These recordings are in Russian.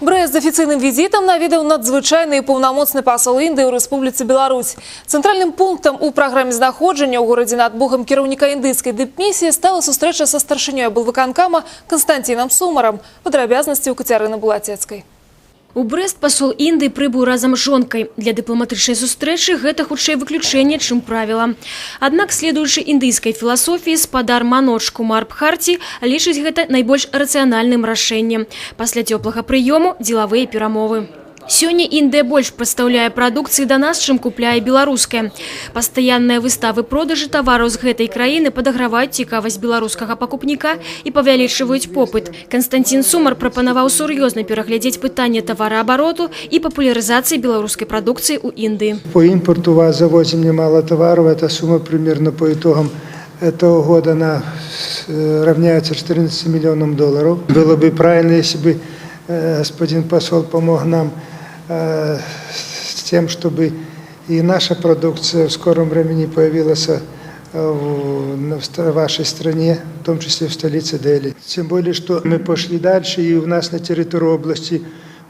Брест з афіцыйным візітам наведаў надзвычайны і паўнамоцны пасол Індыі ў Рэспубліцы Беларусь. Цэнтральным пунктам у праграме знаходжання ў горадзе над Богам кіраўніка індыйскай дыпмісіі стала сустрэча са старшынёй аблвыканкама Канстантінам Сумарам. Падрабязнасці ў Кацярыны Булацецкай. У Брест пасол Індыі прыбыў разам з жонкай. Для дыпламатычнай сустрэчы гэта хутчэй выключэнне, чым правіла. Аднак, следуючы індыйскай філасофіі, спадар Маноч Кумар Бхарці лічыць гэта найбольш рацыянальным рашэннем. Пасля цёплага прыёму дзелавыя перамовы. Сёння Індыя больш пастаўляе прадукцыі да нас, чым купляе беларуская. Пастаянныя выставы продажы тавараў з гэтай краіны падаграваюць цікавасць беларускага пакупніка і павялічваюць попыт. Канстантин Сумар прапанаваў сур'ёзна пераглядзець пытанне тавараабароту і папулярызацыі беларускай прадукцыі ў Індыі. По импорту вас завозим немало товаров. Эта сумма примерно по итогам этого года она э, равняется 14 миллионам долларов. Было бы правильно, если бы э, господин посол помог нам э, с тем, чтобы и наша продукция в скором времени появилась э, в вашей стране, в том числе в столице Дели. Тем более, что мы пошли дальше, и у нас на территории области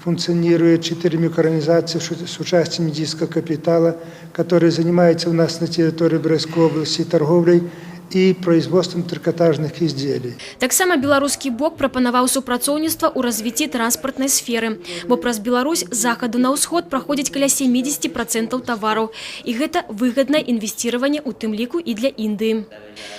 функционирует четыре микроорганизации с участием индийского капитала, которые занимаются у нас на территории Брестской области торговлей и производством трикотажных изделий. Таксама беларускі бок прапанаваў супрацоўніцтва ў развіцці транспартнай сферы, бо праз Беларусь з захаду на ўсход праходзіць каля 70% тавараў, і гэта выгаднае інвесціраванне ў тым ліку і для Індыі.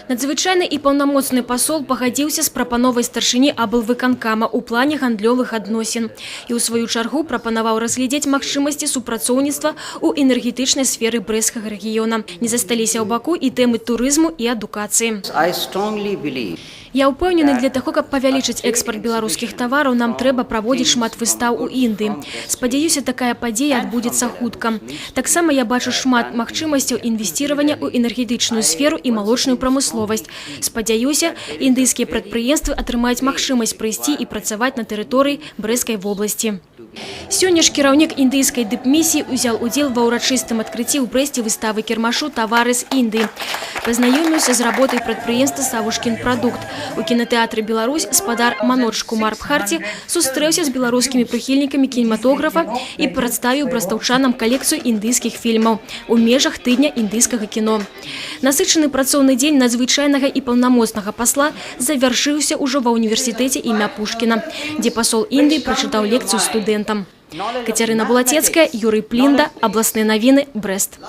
Надзвычайны і паўнамоцны пасол пагадзіўся з прапановай старшыні аблвыканкама ў плане гандлёвых адносін і ў сваю чаргу прапанаваў разглядзець магчымасці супрацоўніцтва ў энергетычнай сферы брэскага рэгіёна. Не засталіся ў баку і тэмы турызму і адукацыі. I strongly believe Я ўпэўнены, для таго, каб павялічыць экспарт беларускіх тавараў, нам трэба праводзіць шмат выстаў у Індыі. Спадзяюся, такая падзея адбудзецца хутка. Таксама я бачу шмат магчымасцяў інвесціравання ў энергетычную сферу і малочную прамысловасць. Спадзяюся, індыйскія прадпрыемствы атрымаюць магчымасць прыйсці і працаваць на тэрыторыі Брэскай вобласці. Сёння ж кіраўнік індыйскай дыпмісіі ўзял удзел ва ўрачыстым адкрыцці ў брэсце выставы кірмашу тавары з Індыі. Пазнаёміўся з работай прадпрыемства Савушкін прадукт. У кінатэатры Беларусь спадар Маноч Кумар Бхарці сустрэўся з беларускімі прыхільнікамі кінематографа і прадставіў брастаўчанам калекцыю індыйскіх фільмаў у межах тыдня індыйскага кіно. Насычаны працоўны дзень надзвычайнага і паўнамоцнага пасла завяршыўся ўжо ва ўніверсітэце імя Пушкіна, дзе пасол Індыі прачытаў лекцыю студэнтам. Кацярына Булацецкая, Юрый Плінда, абласныя навіны, Брест.